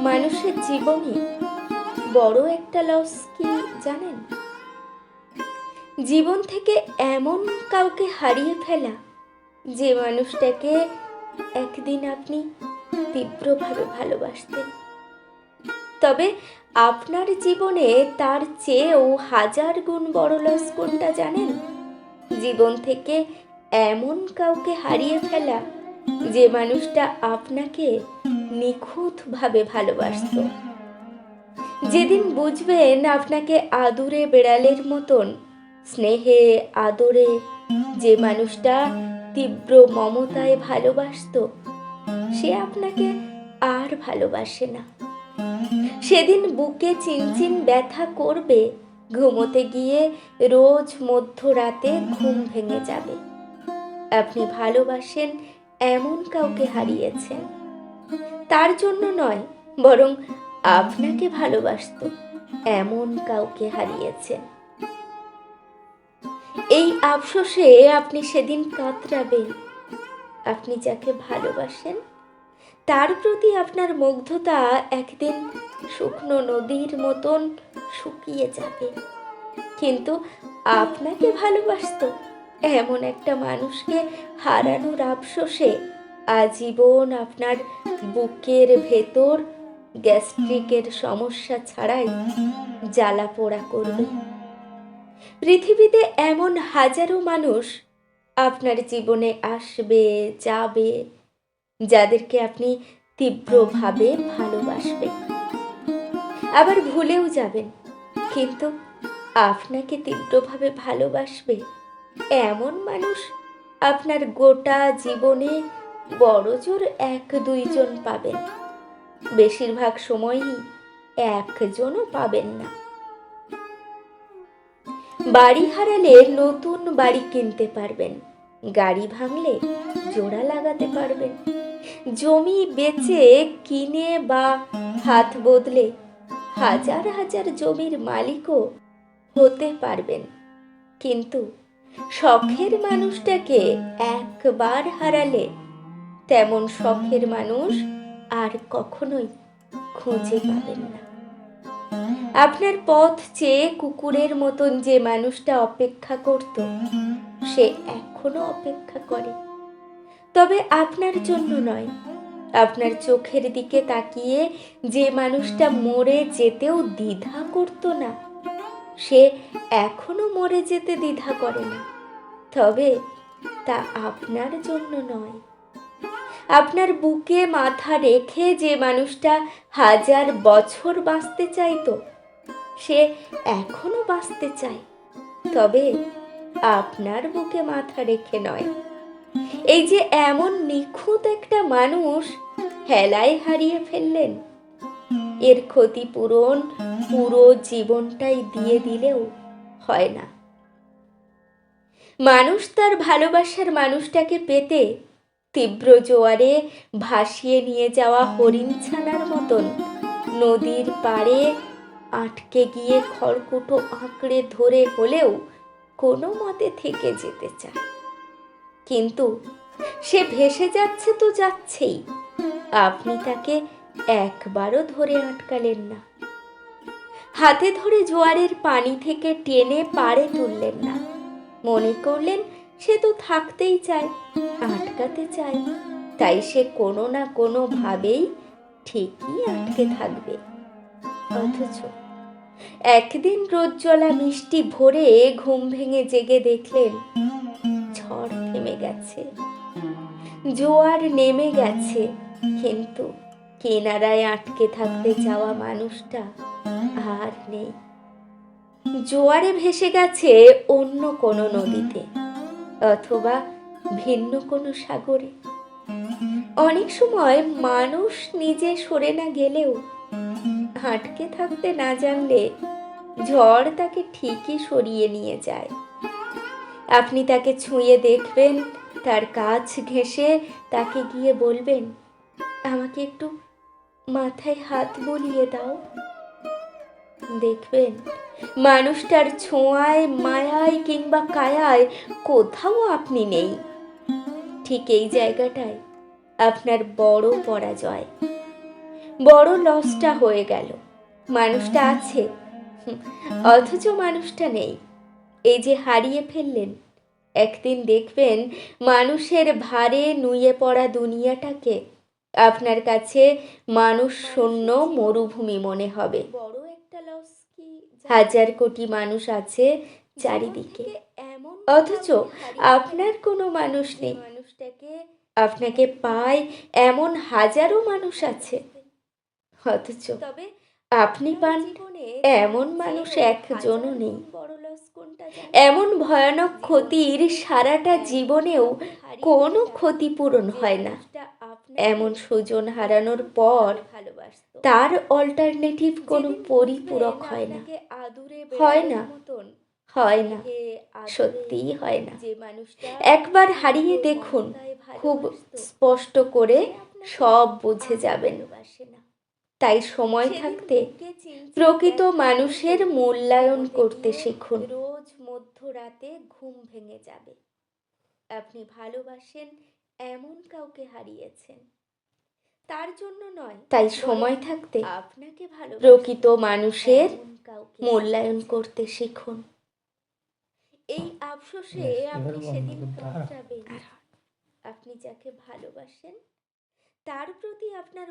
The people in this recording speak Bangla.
মানুষের জীবনে বড় একটা লস কি জানেন? জীবন থেকে এমন কাউকে হারিয়ে ফেলা যে মানুষটাকে একদিন আপনি তীব্রভাবে ভালোবাসতেন। তবে আপনার জীবনে তার চেয়েও হাজার গুণ বড় লস কোনটা জানেন? জীবন থেকে এমন কাউকে হারিয়ে ফেলা যে মানুষটা আপনাকে নিখুঁতভাবে ভালোবাসত। যেদিন বুঝবেন আপনাকে আদুরে বেড়ালের মতন, স্নেহে, আদরে যে মানুষটা তীব্র মমতায় ভালোবাসতো, সে আপনাকে আর ভালোবাসে না। সেদিন বুকে চিনচিন ব্যথা করবে, ঘুমোতে গিয়ে রোজ মধ্যরাতে ঘুম ভেঙে যাবে। আপনি ভালোবাসেন এমন কাউকে হারিয়েছেন তার জন্য নয়, বরং আপনাকে ভালোবাসতো, এমন কাউকে হারিয়েছেন এই আফসোসে আপনি সেদিন কাতরাবেন। আপনি যাকে ভালোবাসেন, তার প্রতি আপনার মুগ্ধতা একদিন শুকনো নদীর মতন শুকিয়ে যাবে। কিন্তু আপনাকে ভালোবাসতো এমন একটা মানুষকে হারানোর আফসোসে আজীবন আপনার বুকের ভেতর গ্যাস্ট্রিকের সমস্যা ছাড়াই জ্বালা পোড়া করবে পৃথিবীতে এমন হাজারো মানুষ আপনার জীবনে আসবে, যাবে, যাদেরকে আপনি তীব্রভাবে ভালোবাসবেন আবার ভুলেও যাবেন, কিন্তু আপনাকে তীব্রভাবে ভালোবাসবে। এমন মানুষ আপনার গোটা জীবনে বড় বড়জোর এক দুইজন পাবেন। বেশিরভাগ সময়ই একজনও পাবেন না। বাড়ি হারালে নতুন বাড়ি কিনতে পারবেন, গাড়ি ভাঙলে জোড়া লাগাতে পারবেন, জমি বেচে কিনে বা হাত বদলে হাজার হাজার জমির মালিকও হতে পারবেন। কিন্তু শখের মানুষটাকে একবার হারালে তেমন শখের মানুষ আর কখনোই খুঁজে পাবেন না। আপনার পথ চেয়ে কুকুরের মতন যে মানুষটা অপেক্ষা করত, সে এখনও অপেক্ষা করে। তবে আপনার জন্য নয়, আপনার চোখের দিকে তাকিয়ে যে মানুষটা মরে যেতেও দ্বিধা করতো না সে এখনও মরে যেতে দ্বিধা করে না। তবে তা আপনার জন্য নয়। আপনার বুকে মাথা রেখে যে মানুষটা হাজার বছর বাঁচতে চাইতো, সে এখনও বাঁচতে চায়। তবে আপনার বুকে মাথা রেখে নয়। এই যে এমন নিখুঁত একটা মানুষ হেলায় হারিয়ে ফেললেন এর ক্ষতিপূরণ পুরো জীবনটাই দিয়ে দিলেও হয় না। মানুষ তার ভালোবাসার মানুষটাকে পেতে তীব্র জোয়ারে ভাসিয়ে নিয়ে যাওয়া হরিণ ছানার মতন নদীর পাড়ে আটকে গিয়ে খড়কুটো আঁকড়ে ধরে হলেও কোনো মতে থেকে যেতে চায়। কিন্তু সে ভেসে যাচ্ছে তো যাচ্ছেই। আপনি তাকে একবারও ধরে আটকালেন না। হাতে ধরে জোয়ারের পানি থেকে টেনে পাড়ে তুললেন না। মনে করলেন সে তো থাকতেই চায়, আটকাতে চায়। তাই সে কোনো না কোনো ভাবেই ঠিকই আটকে থাকবে। অথচ একদিন রোজ্জ্বলা মিষ্টি ভরে ঘুম ভেঙে জেগে দেখলেন, ঝড় থেমে গেছে। জোয়ার নেমে গেছে, কিন্তু কিনারায় আটকে থাকতে যাওয়া মানুষটা আর নেই। জোয়ারে ভেসে গেছে অন্য কোনো নদীতে অথবা ভিন্ন কোনো সাগরে। অনেক সময় মানুষ নিজে সরে না গেলেও আটকে থাকতে না জানলে ঝড় তাকে ঠিকই সরিয়ে নিয়ে যায়। আপনি তাকে ছুঁয়ে দেখবেন, তার কাছ ঘেঁষে তাকে গিয়ে বলবেন, আমাকে একটু মাথায় হাত বুলিয়ে দাও। দেখবেন, মানুষটার ছোঁয়ায়, মায়ায় কিংবা কায়ায় কোথাও আপনি নেই। ঠিক এই জায়গাটায় আপনার বড় পরাজয়। বড় লসটা হয়ে গেল। মানুষটা আছে। অথচ মানুষটা নেই। এই যে হারিয়ে ফেললেন, একদিন দেখবেন মানুষের ভারে নুয়ে পড়া দুনিয়াটাকে আপনার কাছে মানুষ শূন্য মরুভূমি মনে হবে। বড় একটা লস কি হাজার কোটি মানুষ আছে চারিদিকে। অথচ আপনার কোনো মানুষ নেই। মানুষটাকে আপনাকে পায় এমন হাজারো মানুষ আছে। অথচ তবে আপনি পান এমন মানুষ একজনও নেই। এমন ভয়ানক ক্ষতির সারাটা জীবনেও কোনো ক্ষতিপূরণ হয় না। এমন সুজন হারানোর পর তার অল্টারনেটিভ কোনো পরিপূরক হয় না। হয় না। হয় না। সত্যিই হয় না। একবার হারিয়ে দেখুন খুব স্পষ্ট করে সব বুঝে যাবেন। তাই সময় থাকতে প্রকৃত মানুষের মূল্যায়ন করতে শিখুন। মধ্যরাতে ঘুম ভেঙে যাবে। আপনি ভালোবাসেন এমন কাউকে হারিয়েছেন। তার জন্য নয় তাই সময় থাকতে আপনাকে ভালো প্রকৃত মানুষের মূল্যায়ন করতে শিখুন। এই আফসোসে আপনি সেদিন কাটাবেন আপনি যাকে ভালোবাসেন তার প্রতি আপনার